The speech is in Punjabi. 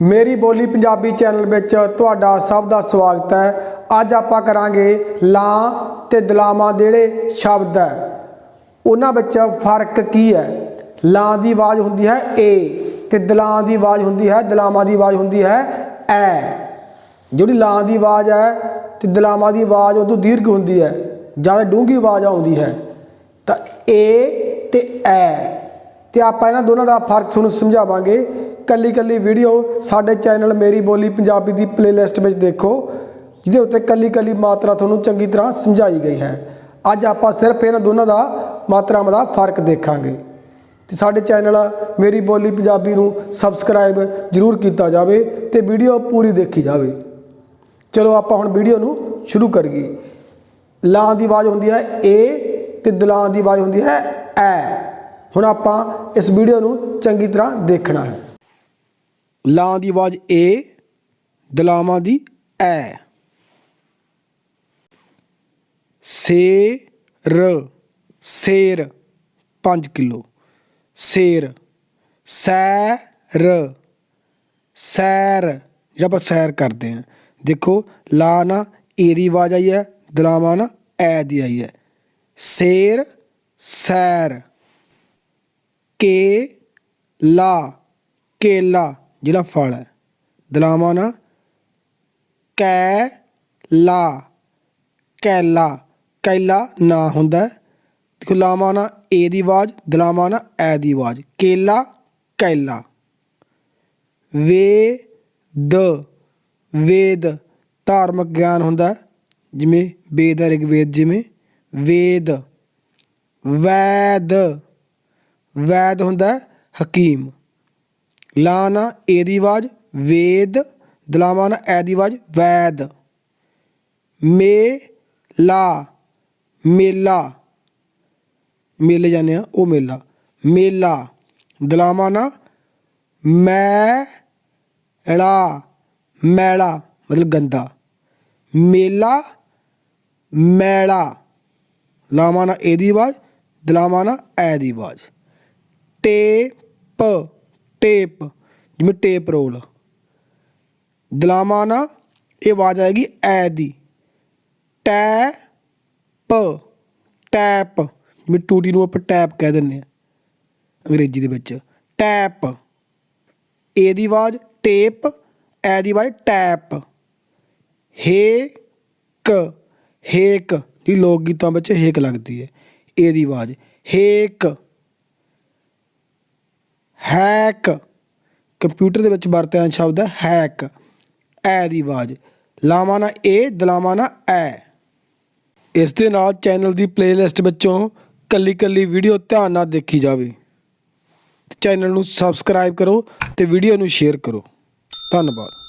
ਮੇਰੀ ਬੋਲੀ ਪੰਜਾਬੀ ਚੈਨਲ ਵਿੱਚ ਤੁਹਾਡਾ ਸਭ ਦਾ ਸਵਾਗਤ ਹੈ। ਅੱਜ ਆਪਾਂ ਕਰਾਂਗੇ ਲਾਂ ਤੇ ਦਲਾਵਾਂ ਜਿਹੜੇ ਸ਼ਬਦ ਹੈ, ਉਹਨਾਂ ਵਿੱਚ ਫ਼ਰਕ ਕੀ ਹੈ? ਲਾਂ ਦੀ ਆਵਾਜ਼ ਹੁੰਦੀ ਹੈ ਏ ਤੇ ਦਲਾਂ ਦੀ ਆਵਾਜ਼ ਹੁੰਦੀ ਹੈ ਦਲਾਮਾਂ ਦੀ ਆਵਾਜ਼ ਹੁੰਦੀ ਹੈ ਐ। ਜਿਹੜੀ ਲਾਂ ਦੀ ਆਵਾਜ਼ ਹੈ ਤੇ ਦਲਾਮਾਂ ਦੀ ਆਵਾਜ਼ ਉਦੋਂ ਦੀਰਘ ਹੁੰਦੀ ਹੈ ਜ਼ਿਆਦਾ ਡੂੰਘੀ ਆਵਾਜ਼ ਆਉਂਦੀ ਹੈ, ਤਾਂ ਏ ਤੇ ਐ। ਤੇ ਆਪਾਂ ਇਹਨਾਂ ਦੋਨਾਂ ਦਾ ਫ਼ਰਕ ਤੁਹਾਨੂੰ ਸਮਝਾਵਾਂਗੇ। ਕੱਲੀ ਕੱਲੀ ਵੀਡੀਓ ਸਾਡੇ ਚੈਨਲ ਮੇਰੀ ਬੋਲੀ ਪੰਜਾਬੀ ਦੀ ਪਲੇਲਿਸਟ ਵਿੱਚ ਦੇਖੋ, ਜਿਹਦੇ ਉੱਤੇ ਕੱਲੀ ਕੱਲੀ ਮਾਤਰਾ ਤੁਹਾਨੂੰ ਚੰਗੀ ਤਰ੍ਹਾਂ ਸਮਝਾਈ ਗਈ ਹੈ। ਅੱਜ ਆਪਾਂ ਸਿਰਫ ਇਹਨਾਂ ਦੋਨਾਂ ਦਾ ਮਾਤਰਾਵਾਂ ਦਾ ਫ਼ਰਕ ਦੇਖਾਂਗੇ। ਤੇ ਸਾਡੇ ਚੈਨਲ ਮੇਰੀ ਬੋਲੀ ਪੰਜਾਬੀ ਨੂੰ ਸਬਸਕ੍ਰਾਈਬ ਜਰੂਰ ਕੀਤਾ ਜਾਵੇ ਤੇ ਵੀਡੀਓ ਪੂਰੀ ਦੇਖੀ ਜਾਵੇ। ਚਲੋ ਆਪਾਂ ਹੁਣ ਵੀਡੀਓ ਨੂੰ ਸ਼ੁਰੂ ਕਰੀਏ। ਲਾਂ ਦੀ ਆਵਾਜ਼ ਹੁੰਦੀ ਹੈ ਏ ਤੇ ਦਲਾਂ ਦੀ ਆਵਾਜ਼ ਹੁੰਦੀ ਹੈ ਐ। ਹੁਣ ਆਪਾਂ ਇਸ ਵੀਡੀਓ ਨੂੰ ਚੰਗੀ ਤਰ੍ਹਾਂ ਦੇਖਣਾ ਹੈ। ਲਾਂ ਦੀ ਆਵਾਜ਼ ਏ, ਦਲਾਵਾਂ ਦੀ ਐ। ਰ ਸੇਰ 5 ਕਿਲੋ। ਸੇਰ ਸੈ ਰ ਸੈਰ ਜਿਹੜਾ ਆਪਾਂ ਸੈਰ ਕਰਦੇ ਹਾਂ, ਦੇਖੋ, ਲਾ ਨਾ ਏ ਦੀ ਆਵਾਜ਼ ਆਈ ਹੈ, ਦਲਾਵਾਂ ਨਾ ਐ ਦੀ ਆਈ ਹੈ। ਸੇਰ, ਸੈਰ, ਕੇ, ਲਾ, ਕੇਲਾ। ਜਿਹੜਾ ਫਲ ਹੈ। ਦਲਾਵਾਂ ਨਾਲ ਕੈ ਲਾ ਕੈਲਾ ਕੈਲਾ ਨਾ ਹੁੰਦਾ ਦੇਖੋ, ਲਾਵਾਂ ਨਾ ਏ ਦੀ ਆਵਾਜ਼, ਦਲਾਵਾਂ ਨਾ ਐ ਦੀ ਆਵਾਜ਼। ਕੇਲਾ, ਕੈਲਾ। ਵੇ ਦ ਵੇਦ ਧਾਰਮਿਕ ਗਿਆਨ ਹੁੰਦਾ ਜਿਵੇਂ ਵੇਦ ਹੈ ਰਿਗਵੇਦ ਜਿਵੇਂ। ਵੇਦ, ਵੈਦ ਵੈਦ ਹੁੰਦਾ ਹਕੀਮ। ਲਾ ਨਾ ਏ ਆਵਾਜ਼ ਵੇਦ ਦਲਾਵਾਂ ਨਾ ਐ ਦੀ ਆਵਾਜ਼ ਵੈਦ ਮੇਲਾ। ਮੇਲਾ ਮੇਲੇ ਜਾਂਦੇ ਆ ਉਹ ਮੇਲਾ। ਮੇਲਾ ਦਲਾਵਾਂ ਨਾ ਮੈਲਾ ਮੈਲਾ, ਮਤਲਬ ਗੰਦਾ। ਮੇਲਾ, ਮੈਲਾ ਲਾਵਾਂ ਨਾ ਏ ਦੀ ਆਵਾਜ਼ ਦਲਾਵਾਂ ਨਾ ਐ ਆਵਾਜ਼ ਟੇਪ ਟੇਪ, ਜਿਵੇਂ ਟੇਪ ਰੋਲ। ਦਲਾਵਾਂ ਨਾ ਇਹ ਆਵਾਜ਼ ਆਏਗੀ, ਐ ਦੀ। ਟੈਪ ਟੈਪ, ਜਿਵੇਂ ਟੂਟੀ ਨੂੰ ਆਪਾਂ ਟੈਪ ਕਹਿ ਦਿੰਦੇ ਆ ਅੰਗਰੇਜ਼ੀ ਦੇ ਵਿੱਚ। ਟੈਪ, ਏ ਦੀ ਆਵਾਜ਼, ਟੇਪ, ਐ ਦੀ ਆਵਾਜ਼, ਟੈਪ। ਹੇਕ ਹੇਕ, ਜਿਹੜੀ ਲੋਕ ਗੀਤਾਂ ਵਿੱਚ ਹੇਕ ਲੱਗਦੀ ਹੈ, ਏ ਦੀ ਆਵਾਜ਼। ਹੇਕ। ਹੈਕ। ਕੰਪਿਊਟਰ ਦੇ ਵਿੱਚ ਵਰਤਿਆ ਸ਼ਬਦ ਹੈ ਹੈਕ। ਐ ਦੀ ਆਵਾਜ਼। ਲਾਵਾਂ ਨਾ ਏ, ਦਲਾਵਾਂ ਨਾ ਐ। ਇਸ ਦੇ ਨਾਲ ਚੈਨਲ ਦੀ ਪਲੇਲਿਸਟ ਵਿੱਚੋਂ ਕੱਲੀ ਕੱਲੀ ਵੀਡੀਓ ਧਿਆਨ ਨਾਲ ਦੇਖੀ ਜਾਵੇ। ਚੈਨਲ ਨੂੰ ਸਬਸਕ੍ਰਾਈਬ ਕਰੋ ਤੇ ਵੀਡੀਓ ਨੂੰ ਸ਼ੇਅਰ ਕਰੋ। ਧੰਨਵਾਦ।